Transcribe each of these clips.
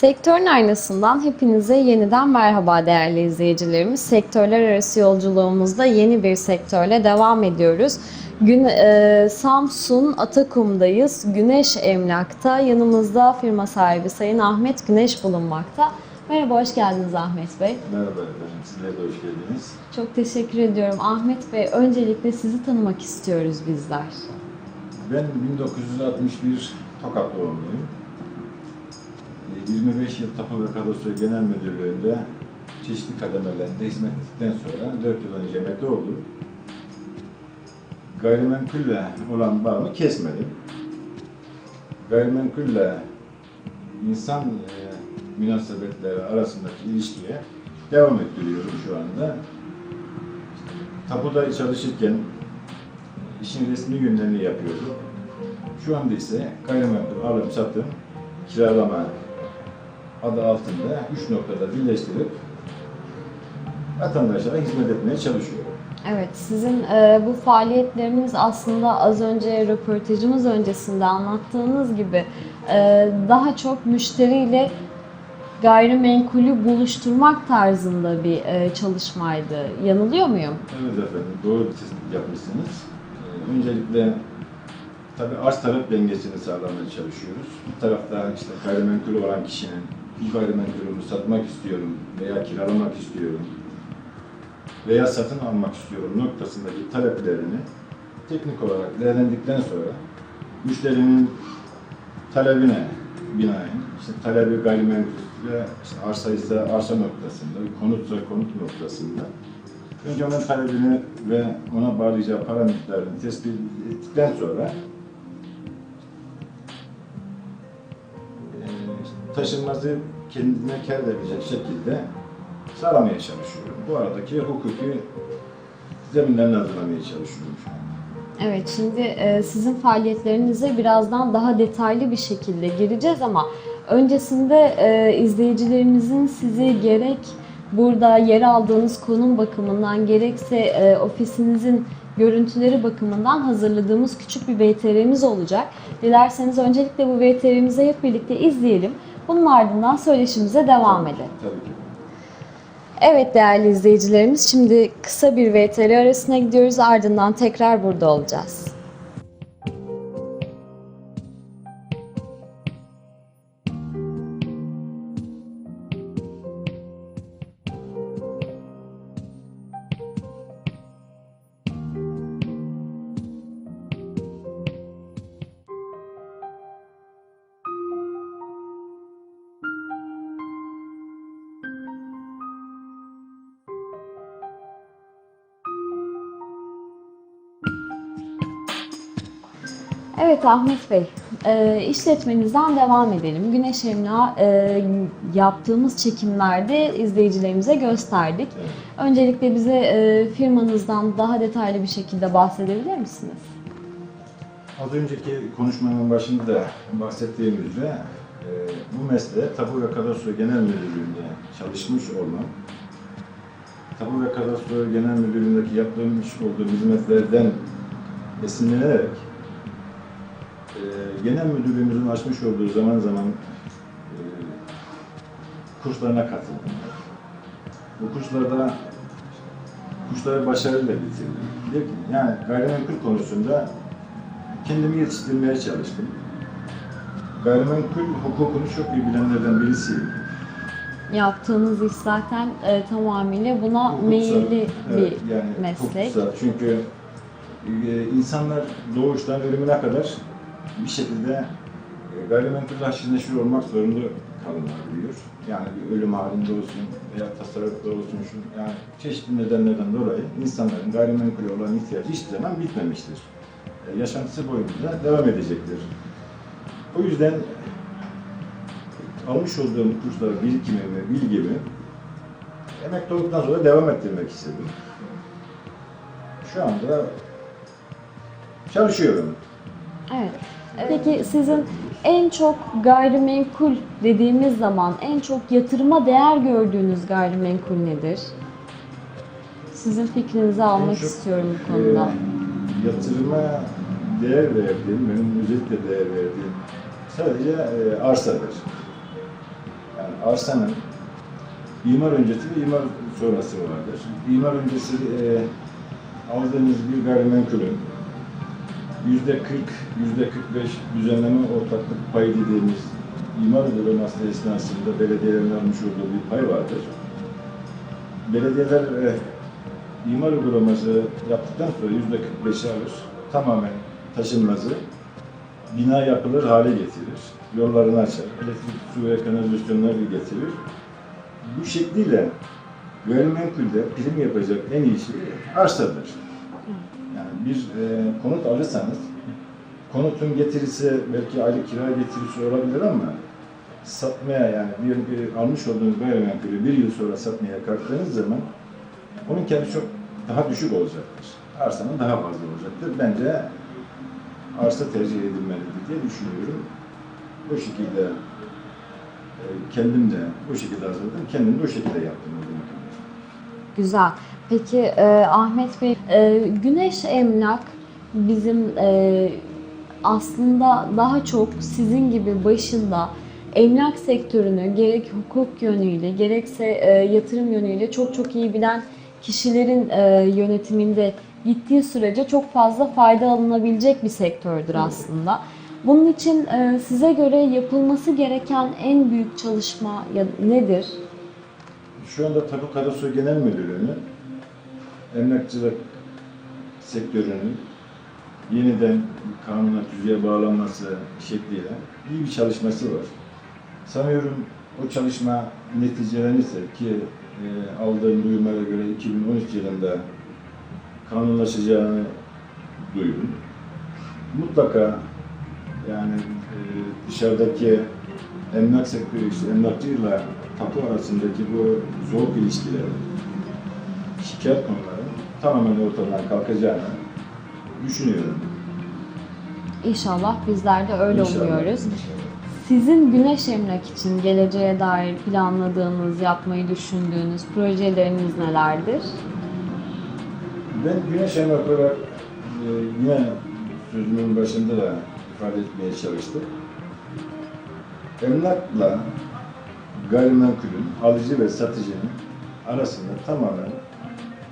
Sektörün aynasından hepinize yeniden merhaba değerli izleyicilerimiz. Sektörler arası yolculuğumuzda yeni bir sektörle devam ediyoruz. Gün, e, Samsun Atakum'dayız. Güneş Emlak'ta yanımızda firma sahibi Sayın Ahmet Güneş bulunmakta. Merhaba, hoş geldiniz Ahmet Bey. Merhaba efendim, sizler de hoş geldiniz. Çok teşekkür ediyorum. Ahmet Bey, öncelikle sizi tanımak istiyoruz bizler. Ben 1961 Tokat doğumluyum. Ee, 25 yıl Tapu ve Kadastro Genel Müdürlüğü'nde çeşitli kademelerinde hizmet ettikten sonra 4 yıl önce emekli oldum. Gayrimenkulle olan bağımı kesmedim. Gayrimenkulle insan e, münasebetleri arasındaki ilişkiye devam ettiriyorum şu anda. Tapuda çalışırken işin resmi günlerini yapıyordum. Şu anda ise gayrimenkul alım satım, kiralama adı altında üç noktada birleştirip vatandaşlara hizmet etmeye çalışıyorum. Evet, sizin e, bu faaliyetleriniz aslında az önce röportajımız öncesinde anlattığınız gibi e, daha çok müşteriyle gayrimenkulü buluşturmak tarzında bir e, çalışmaydı. Yanılıyor muyum? Evet efendim, doğru bir tespit yapmışsınız. Ee, öncelikle tabii arz talep dengesini sağlamaya çalışıyoruz. Bir tarafta işte gayrimenkulü olan kişinin bu gayrimenkulümü satmak istiyorum veya kiralamak istiyorum veya satın almak istiyorum noktasındaki taleplerini teknik olarak değerlendikten sonra müşterinin talebine binaen işte talebi gayrimenkul ve işte arsa ise arsa noktasında, konutsa konut noktasında önce onun talebini ve ona bağlayacağı para miktarını tespit ettikten sonra taşınmazı kendine kar verecek şekilde sağlamaya çalışıyorum. Bu aradaki hukuki zeminlerini hazırlamaya çalışıyorum şu. Evet, şimdi e, sizin faaliyetlerinize birazdan daha detaylı bir şekilde gireceğiz ama öncesinde e, izleyicilerimizin sizi gerek burada yer aldığınız konum bakımından gerekse e, ofisinizin görüntüleri bakımından hazırladığımız küçük bir VTR'miz olacak. Dilerseniz öncelikle bu VTR'mizi hep birlikte izleyelim. Bunun ardından söyleşimize devam edelim. Tabii ki. Evet değerli izleyicilerimiz şimdi kısa bir VTR arasına gidiyoruz ardından tekrar burada olacağız. Evet Ahmet Bey, e, işletmenizden devam edelim. Güneş Emlak e, yaptığımız çekimlerde izleyicilerimize gösterdik. Öncelikle bize e, firmanızdan daha detaylı bir şekilde bahsedebilir misiniz? Az önceki konuşmanın başında da bahsettiğim üzere e, bu mesleğe Tapu ve Kadastro Genel Müdürlüğü'nde çalışmış olmam, Tapu ve Kadastro Genel Müdürlüğü'ndeki yaptığımız olduğum hizmetlerden esinlenerek Genel Müdürlüğümüzün açmış olduğu zaman zaman e, kurslarına katıldım. Bu kurslarda kursları başarıyla bitirdim. Yani gayrimenkul konusunda kendimi yetiştirmeye çalıştım. Gayrimenkul hukukunu çok iyi bilenlerden birisiyim. Yaptığınız iş zaten e, tamamıyla buna Hukuksal, meyilli evet, bir yani meslek. hukuksal. Çünkü e, insanlar doğuştan ölümüne kadar bir şekilde e, gayrimenkul haşır neşir olmak zorunda kalınabiliyor. Yani bir ölüm halinde olsun veya tasarrufta olsun şu yani çeşitli nedenlerden dolayı insanların gayrimenkule olan ihtiyacı hiçbir zaman bitmemiştir. E, yaşantısı boyunca devam edecektir. O yüzden almış olduğum kurslar birikimi ve bilgimi emekli olduktan sonra devam ettirmek istedim. Şu anda çalışıyorum. Evet. Peki sizin en çok gayrimenkul dediğimiz zaman en çok yatırıma değer gördüğünüz gayrimenkul nedir? Sizin fikrinizi almak çok, istiyorum bu konuda. e, yatırıma değer verdiğim, benim özellikle değer verdiğim sadece e, arsadır. arsanın imar öncesi ve imar sonrası vardır. İmar öncesi e, aldığınız bir gayrimenkulün yüzde 40, yüzde 45 düzenleme ortaklık payı dediğimiz imar uygulaması esnasında belediyelerin almış olduğu bir pay vardır. Belediyeler e, imar uygulaması yaptıktan sonra yüzde 45'i alır. Tamamen taşınmazı bina yapılır hale getirir. Yollarını açar. Elektrik, su ve kanalizasyonları getirir. Bu şekliyle gayrimenkulde prim yapacak en iyi şey arsadır. Yani bir e, konut alırsanız konutun getirisi belki aylık kira getirisi olabilir ama satmaya yani bir, bir almış olduğunuz gayrimenkulü bir yıl sonra satmaya kalktığınız zaman onun kendi çok daha düşük olacaktır. Arsanın daha fazla olacaktır. Bence arsa tercih edilmelidir diye düşünüyorum. Bu şekilde e, kendim de bu şekilde hazırladım. Kendim de o şekilde yaptım. o. Güzel. Peki e, Ahmet Bey, e, Güneş Emlak bizim e, aslında daha çok sizin gibi başında emlak sektörünü gerek hukuk yönüyle gerekse e, yatırım yönüyle çok çok iyi bilen kişilerin e, yönetiminde gittiği sürece çok fazla fayda alınabilecek bir sektördür aslında. Bunun için e, size göre yapılması gereken en büyük çalışma nedir? Şu anda Tapu Karasu Genel Müdürlüğü'nün emlakçılık sektörünün yeniden kanuna tüzüğe bağlanması şekliyle iyi bir çalışması var. Sanıyorum o çalışma neticelenirse ki e, aldığım duyumlara göre 2013 yılında kanunlaşacağını duydum. Mutlaka yani e, dışarıdaki emlak sektörü, işte emlakçıyla tapu arasındaki bu soğuk ilişkileri, şikayet konuları tamamen ortadan kalkacağını düşünüyorum. İnşallah bizler de öyle İnşallah, umuyoruz. Sizin Güneş Emlak için geleceğe dair planladığınız, yapmayı düşündüğünüz projeleriniz nelerdir? Ben güneş emlak olarak e, yine sözümün başında da ifade etmeye çalıştım. Emlakla gayrimenkulün alıcı ve satıcının arasında tamamen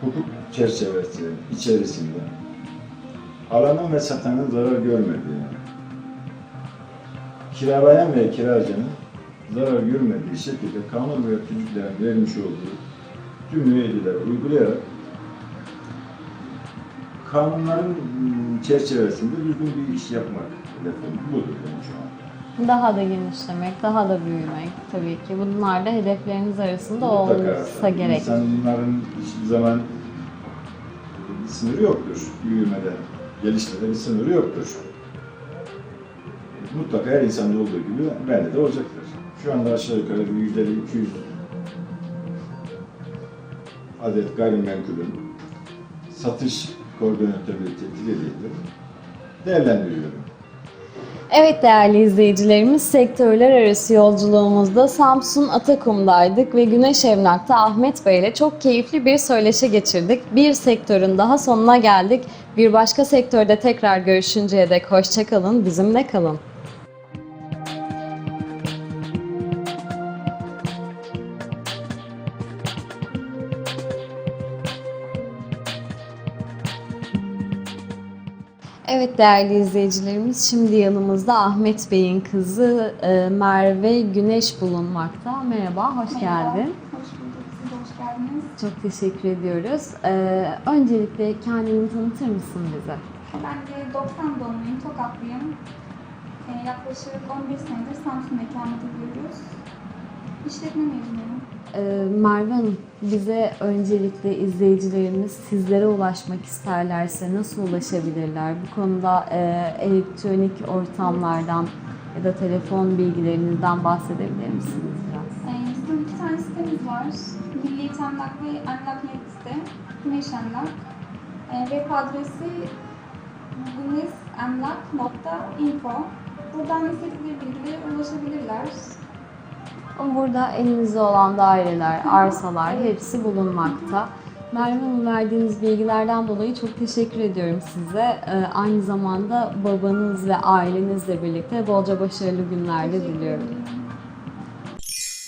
hukuk çerçevesi içerisinde alanın ve satanın zarar görmediği, kiralayan ve kiracının zarar görmediği şekilde kanun ve tüzüklerin vermiş olduğu tüm müeyyideleri uygulayarak kanunların ım, çerçevesinde düzgün bir iş yapmak hedefim budur benim şu an. Daha da genişlemek, daha da büyümek tabii ki. Bunlar da hedefleriniz arasında olsa gerek. İnsanların hiçbir zaman bir sınırı yoktur büyümede, gelişmede bir sınırı yoktur. Mutlaka her insanda olduğu gibi bende de olacaktır. Şu anda aşağı yukarı bir 150-200 adet gayrimenkulün satış koordinatörü tetkik edildi. Değerlendiriyorum. Evet değerli izleyicilerimiz, sektörler arası yolculuğumuzda Samsun Atakum'daydık ve Güneş Emlak'ta Ahmet Bey ile çok keyifli bir söyleşi geçirdik. Bir sektörün daha sonuna geldik. Bir başka sektörde tekrar görüşünceye dek hoşçakalın, bizimle kalın. Evet değerli izleyicilerimiz, şimdi yanımızda Ahmet Bey'in kızı e, Merve Güneş bulunmakta. Merhaba, hoş Merhaba, geldin. Hoş bulduk. Siz de hoş geldiniz. Çok teşekkür ediyoruz. E, öncelikle kendini tanıtır mısın bize? Ben de 90 doğumluyum, Tokatlıyım. Ee, yaklaşık 11 senedir Samsun'da ikamet ediyoruz. İşletme mezunuyum. E, Merve Hanım, bize öncelikle izleyicilerimiz sizlere ulaşmak isterlerse nasıl ulaşabilirler? Bu konuda e, elektronik ortamlardan ya da telefon bilgilerinizden bahsedebilir misiniz tane sitemiz var. Milli Emlak ve Emlak.net site. Güneş Emlak. Ee, web adresi güneşemlak.info. Buradan istedikleri bilgilere ulaşabilirler. Burada elimizde olan daireler, arsalar hepsi bulunmakta. Merve Hanım verdiğiniz bilgilerden dolayı çok teşekkür ediyorum size. Ee, aynı zamanda babanız ve ailenizle birlikte bolca başarılı günler de diliyorum. ederim.